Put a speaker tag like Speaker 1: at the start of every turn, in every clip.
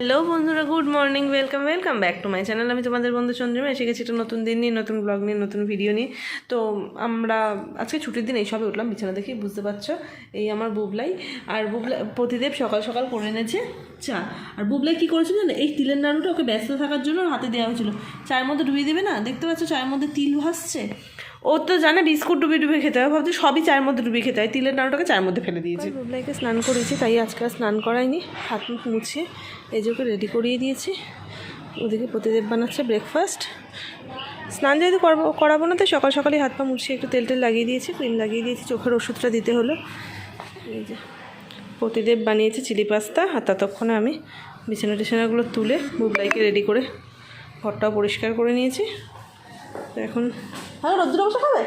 Speaker 1: Hello বন্ধুরা, good morning, welcome welcome back to my channel. আমি তোমাদের বন্ধু চন্দ্রিমা, এসে গেছি একটা নতুন দিন নিয়ে, নতুন ব্লগ নিয়ে, নতুন ভিডিও নিয়ে। তো আমরা আজকে ছুটির দিন, এই সবে উঠলাম, বিছানা দেখি, বুঝতে পারছ? এই আমার বুবলাই আর বুবলাই, প্রতিদেব সকাল সকাল করে এনেছে চা। আর বুবলাই কী করেছিল জানো? এই তিলের নাড়ুটা ওকে ব্যস্ত থাকার জন্য হাতে দেওয়া হয়েছিল। চায়ের মধ্যে ডুবিয়ে দেবে না? দেখতে পাচ্ছ, চায়ের মধ্যে তিল ভাসছে। ও তো জানে বিস্কুট ডুবিয়ে ডুবিয়ে খেতে হয়, ভাবছি সবই চায়ের মধ্যে ডুবিয়ে খেতে হয়, তিলের নাড়ুটাকে চায়ের মধ্যে ফেলে দিয়েছি। বুবলাইকে স্নান করিয়েছি তাই আজকে আর স্নান করাইনি, হাত মুখ মুছিয়ে এই যে ওকে রেডি করিয়ে দিয়েছি। ওদিকে প্রতিদেব বানাচ্ছে ব্রেকফাস্ট স্নান যেহেতু করব, করাবো না, তাই সকাল সকালে হাত পা মুছিয়ে একটু তেল টেল লাগিয়ে দিয়েছি ক্রিম লাগিয়ে দিয়েছি, চোখের ওষুধটা দিতে হলো। এই যে প্রতিদেব বানিয়েছে চিলি পাস্তা, আর ততক্ষণে আমি বিছানা টিছানাগুলো তুলে বুবলাইকে রেডি করে ঘরটাও পরিষ্কার করে নিয়েছি। তো এখন হ্যাঁ রোদ্দুর বসে খাবে?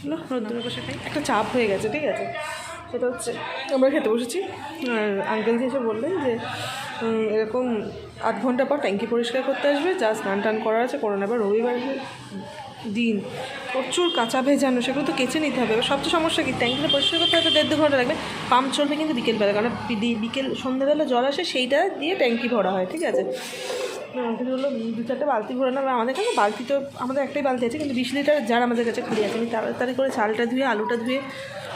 Speaker 1: চলো রোদ্দুর বসে খাই। একটা চাপ হয়ে গেছে, ঠিক আছে? সেটা হচ্ছে, আমরা খেতে বসেছি। আর আঙ্কেল এসে বললেন যে এরকম আধ ঘণ্টা পর ট্যাঙ্কি পরিষ্কার করতে আসবে, যা স্নান টান করার আছে করে নেবে রবিবার দিন প্রচুর কাঁচা ভেজানো, সেগুলো তো কেচে নিতে হবে। এবার সবচেয়ে সমস্যা কি? ট্যাঙ্কিটা পরিষ্কার করতে হয়তো দেড় দু ঘণ্টা লাগবে। পাম্প চলবে কিন্তু বিকেলবেলা, কারণ বিকেল সন্ধ্যাবেলা জল আসে, সেইটা দিয়ে ট্যাঙ্কি ভরা হয়, ঠিক আছে? আমাদের হলো দু চারটে বালতি ভরে নেবে আমাদের কাছে বালতি তো, আমাদের একটাই বালতি আছে, কিন্তু বিশ লিটার যার আমাদের কাছে খালি আছে। আমি তাড়াতাড়ি করে চালটা ধুয়ে, আলুটা ধুয়ে,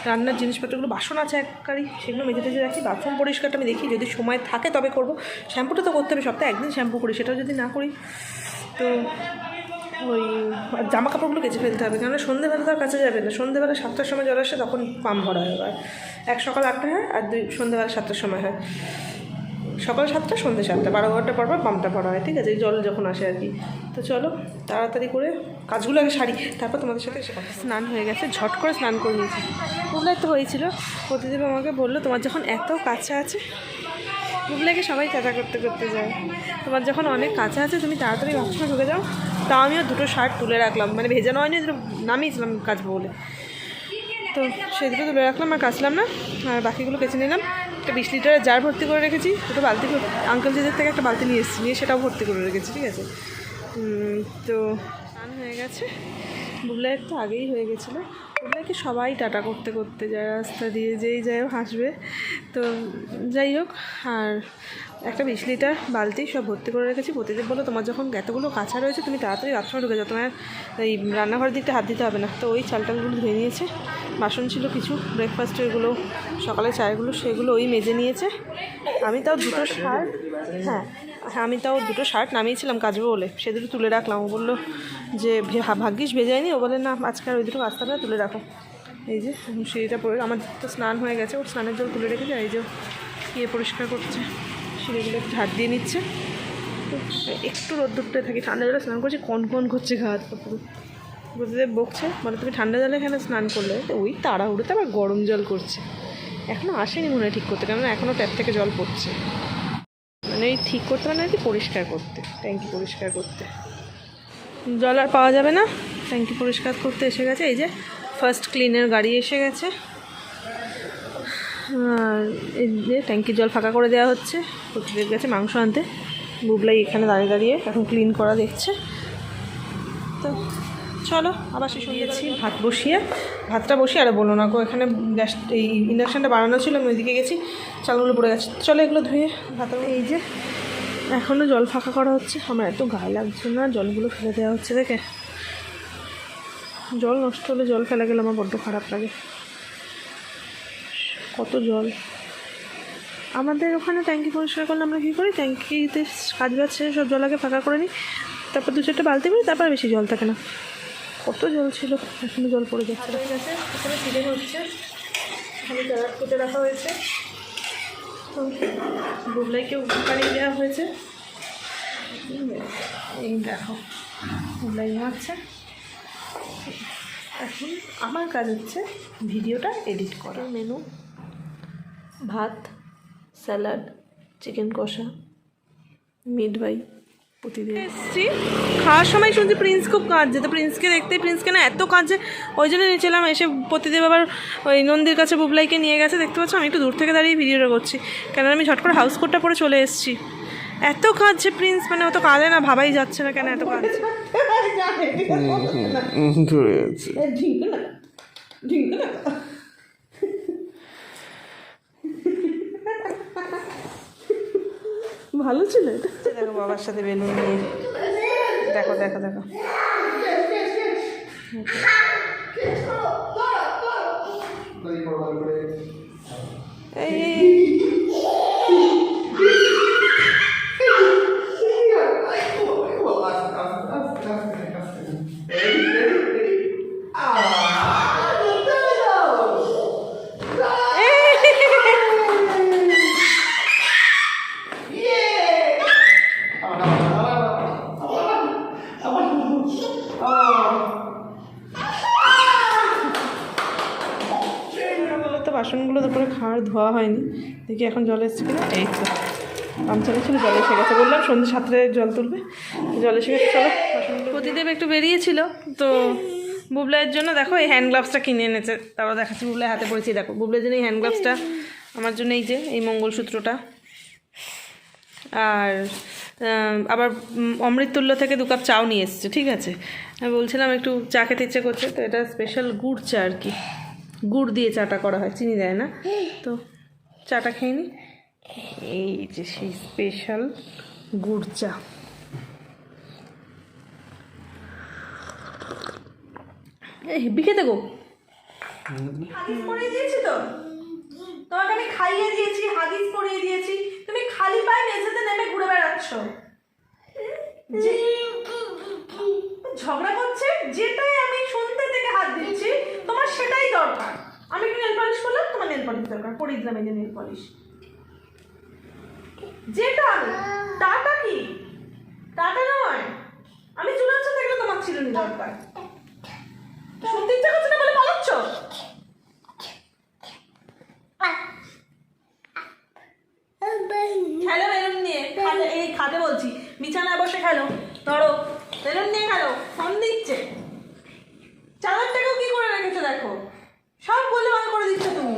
Speaker 1: রান্নার জিনিসপত্রগুলো, বাসন আছে এক কারি, সেগুলো মেজে টেজে রাখি। বাথরুম পরিষ্কারটা আমি দেখি, যদি সময় থাকে তবে করব। শ্যাম্পুটা তো করতে হবে, সপ্তাহে একদিন শ্যাম্পু করি, সেটাও যদি না করি, তো ওই জামা কাপড়গুলো কেচে ফেলতে হবে, কেননা সন্ধ্যেবেলা তো আর কাছে যাবে না। সন্ধ্যেবেলা সাতটার সময় জল আসে, তখন পাম্প ভরা হয় এক সকাল আটটা হয়, আর দুই সন্ধ্যেবেলা সাতটার সময় হয়। সকাল সাতটা, সন্ধ্যে সাতটা, বারো ঘণ্টা পর পর পাম্পটা হয়, ঠিক আছে? জল যখন আসে আর কি। তো চলো, তাড়াতাড়ি করে কাজগুলো আগে সারি, তারপর তোমাদের সাথে স্নান হয়ে গেছে, ঝট করে স্নান করে নিয়েছি। বুবলাই তো হয়েছিল। প্রতিদিন আমাকে বলল, তোমার যখন এত কাছে আছে, বুবলাইকে সবাই চাচা করতে করতে যায়। তোমার যখন অনেক কাছে আছে, তুমি তাড়াতাড়ি বাথরুমে ঢুকে যাও। তাও আমিও দুটো শার্ট তুলে রাখলাম। মানে ভেজানো হয়নি নামিয়েছিলাম কাচবো বলে। তো সেদিকে তুলে রাখলাম আর কাচলাম না। আর বাকিগুলো কেচে নিলাম। একটা বিশ লিটারের জার ভর্তি করে রেখেছি, দুটো বালতি আঙ্কেল জেদের থেকে একটা বালতি নিয়ে এসেছি, নিয়ে সেটাও ভর্তি করে রেখেছি, ঠিক আছে? তো স্নান হয়ে গেছে। বুবলাই একটু আগেই হয়ে গেছিল। বুবলাইকে সবাই টাটা করতে করতে যায়, রাস্তা দিয়ে যেই যায় হাসবে। তো যাই হোক, আর একটা বিশ লিটার বালতি সব ভর্তি করে রেখেছি। প্রতিদিন বলো, তোমার যখন এতগুলো কাঁচা রয়েছে, তুমি তাড়াতাড়ি বাথরুমে ঢুকে যাও। তোমার এই রান্নাঘরের দিকটা হাত দিতে হবে না। তো ওই চাল টালগুলো ধুয়ে নিয়েছে। বাসন ছিল কিছু ব্রেকফাস্টের এগুলো, সকালে চায়গুলো, সেগুলো ওই মেজে নিয়েছে। আমি তাও দুটো হ্যাঁ হ্যাঁ আমি তাও দুটো শার্ট নামিয়েছিলাম কাচবো বলে। সে দুটো তুলে রাখলাম। ও বলল যে ভাগ্যিস ভেজায়নি? ও বলে, না, আজকে ওই দুটো হবে তুলে রাখো। এই যে সিঁড়িটা পরে আমার তো স্নান হয়ে গেছে। ওর স্নানের জল তুলে রেখেছে এই যে ইয়ে পরিষ্কার করছে। সিঁড়িগুলো একটু ঝাড় দিয়ে নিচ্ছে। একটু রোদ্দুরটায় থাকি। ঠান্ডা জলে স্নান করছে, কন কন করছে ঘা হাত পুরো। বুঝতে বকছে? বলে, তুমি ঠান্ডা জলে এখানে স্নান করলে? ওই তাড়াহুড়োতে আবার গরম জল করছে। এখনও আসেনি মনে হয় ঠিক করতে, কেননা এখনও ট্যাপ থেকে জল পড়ছে। মানে ঠিক করতে মানে আর কি পরিষ্কার করতে। ট্যাঙ্কি পরিষ্কার করতে। জল আর পাওয়া যাবে না। ট্যাঙ্কি পরিষ্কার করতে এসে গেছে। এই যে ফার্স্ট ক্লিনের গাড়ি এসে গেছে। আর এই যে ট্যাঙ্কির জল ফাঁকা করে দেওয়া হচ্ছে। প্রতিদের গেছে মাংস আনতে। বুবলাই এখানে দাঁড়িয়ে দাঁড়িয়ে এখন ক্লিন করা দেখছে। চলো আবার শেষ দিয়েছি ভাত বসিয়ে ভাতটা বসিয়ে আর বলো না গো এখানে গ্যাস এই ইন্ডাকশানটা বানানো ছিল আমি ওইদিকে গেছি চালগুলো পড়ে গেছে। চলো এগুলো ধুয়ে ভাত এই যে এখনও জল ফাঁকা করা হচ্ছে। আমার এত গায়ে লাগছে না জলগুলো ফেলে দেওয়া হচ্ছে দেখে। জল নষ্ট হলে জল ফেলে গেলে আমার বড্ড খারাপ লাগে। কত জল। আমাদের ওখানে ট্যাঙ্কি পরিষ্কার করলে আমরা কী করি? ট্যাঙ্কিতে কাজ বাজ সব জল আগে ফাঁকা করে নিই তারপর দু চারটে বালতি করি তারপর বেশি জল থাকে না। কত জল ছিল? এখনও জল পড়ে যাচ্ছে। হয়ে গেছে। এখানে ফিরে হচ্ছে। এখানে ক্যারাট কেটে রাখা হয়েছে। তো বুবলাইকে উপকারি দেওয়া হয়েছে। এই দেখো বুবলাই ঘুমাচ্ছে এখন আমার কাজ হচ্ছে ভিডিওটা এডিট করা। মেনু ভাত স্যালাড চিকেন কষা মিট বাই প্রতিদিন এসছি খাওয়ার সময় শুনছি প্রিন্স খুব কাঁদছে তো প্রিন্সকে দেখতে প্রিন্সকে না এত কাঁদছে ওই জন্য নিয়েছিলাম এসে প্রতিদেব আবার ওই নন্দীর কাছে বুবলাইকে নিয়ে গেছে দেখতে পাচ্ছ আমি একটু দূর থেকে দাঁড়িয়ে ভিডিওটা করছি কেননা আমি ঝট করে হাউস কোটটা পরে চলে এসেছি এত কাঁদছে প্রিন্স মানে অত কাঁদে না ভাবাই যাচ্ছে না কেন এত কাঁদছে ভালো ছিল এটা? দেখো বাবার সাথে বেলুন নিয়ে। দেখো দেখো দেখো। এই। দুপুরে ধোয়া হয়নি। দেখি এখন জল এসছে কিনা? এই তো। পাম্প চালিয়েছিল, জল এসে গেছে। বললাম সন্ধ্যে সাতটায় জল তুলবে। জল এসে গেছে, চলো। প্রতিদেব একটু বেরিয়েছিল, তো বুবলাইয়ের জন্য দেখো এই হ্যান্ড গ্লাভসটা কিনে এনেছে। তারপর দেখাচ্ছি বুবলাই হাতে পড়েছি দেখো। বুবলাইয়ের জন্য এই হ্যান্ড গ্লাভসটা আমার জন্য এই যে, এই মঙ্গলসূত্রটা। আর আবার অমৃততুল্য থেকে দু কাপ চাও নিয়ে এসছে, ঠিক আছে? আমি বলছিলাম একটু চা খেতে ইচ্ছে করছে, তো এটা স্পেশাল গুড় চা আর কি। গুড় দিয়ে চাটা করা হয় চিনি দেয় না। তো চাটা খেয়ে নি। এই যে সেই স্পেশাল গুড় চা। এই হেব্বি খেতে গো।
Speaker 2: দিয়েছি তো? তোমাকে আমি খাইয়ে দিয়েছি হাগিস পরিয়ে দিয়েছি। তুমি খালি পায়ে মেঝেতে নেমে ঘুরে বেড়াচ্ছ যে- ঝগড়া করছে যেটাই আমি শুনতে থেকে হাত দিচ্ছি তোমার সেটাই দরকার আমি একটু নেল পলিশ করলাম তোমার নেল পরিয়ে দিলাম এই যে নেল পলিশ যেটা টাটা কি? টাটা নয়। আমি চুলাচ্ছ থাকলে তোমার ছিল নি দরকার ইচ্ছা করছে না বলে পালাচ্ছ? খেলো নিয়ে খাটে এই খাটে বলছি, বিছানায় বসে খেলো। ধরো, বেলুন নিয়ে খেলো, ফোন দিচ্ছে। চাদরটাকেও কি করে রেখেছো দেখো? সব বলে বার করে দিচ্ছ তুমি।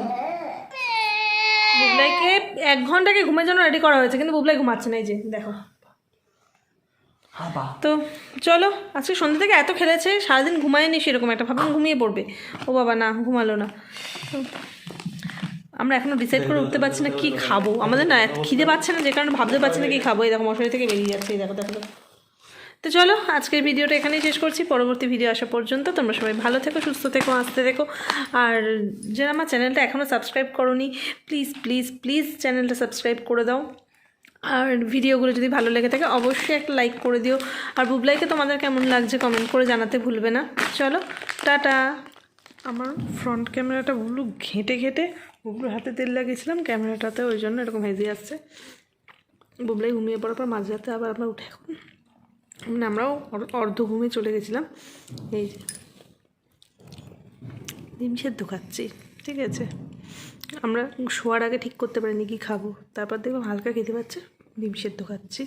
Speaker 1: বুবলাইকে এক ঘন্টাকে ঘুমের জন্য রেডি করা হয়েছে কিন্তু বুবলাই ঘুমাচ্ছে না এই যে দেখো। তো চলো আজকে সন্ধ্যে থেকে এত খেলেছে সারাদিন ঘুমায়নি সেরকম একটা ভাবলাম ঘুমিয়ে পড়বে। ও বাবা না ঘুমালো না। আমরা এখনও ডিসাইড করে উঠতে পারছি না কি খাব। আমাদের না খিদে পাচ্ছে না যে কারণে ভাবতে পারছি না কি খাব। এই দেখো মশারি থেকে বেরিয়ে যাচ্ছে এই দেখো দেখো। তো চলো, আজকের ভিডিওটা এখানেই শেষ করছি। পরবর্তী ভিডিও আসা পর্যন্ত তোমরা সবাই ভালো থেকো, সুস্থ থেকো, আসতে থেকো। আর যারা আমার চ্যানেলটা এখনও সাবস্ক্রাইব করোনি প্লিজ প্লিজ প্লিজ চ্যানেলটা সাবস্ক্রাইব করে দাও। আর ভিডিওগুলো যদি ভালো লেগে থাকে, অবশ্যই একটা লাইক করে দিও। আর বুবলাইকে তোমাদের কেমন লাগছে কমেন্ট করে জানাতে ভুলবে না। চলো, টাটা। আমার ফ্রন্ট ক্যামেরাটা বুবলু ঘেঁটে ঘেঁটে, বুবলুর হাতে তেল লাগিয়েছিলাম ক্যামেরাটাতে ওই জন্য এরকম হেজে আসছে। বুবলাই ঘুমিয়ে পড়ার পর মাঝরাতে আবার আমরা উঠে এখন। মানে আমরাও অর্ধঘুমে অর্ধ ঘুমে চলে গেছিলাম। এই যে। ডিম সেদ্ধ খাচ্ছি, ঠিক আছে। আমরা শোয়ার আগে ঠিক করতে পারিনি কি খাব। তারপর দেখব হালকা খেতে পাচ্ছে ডিম সেদ্ধ খাচ্ছি।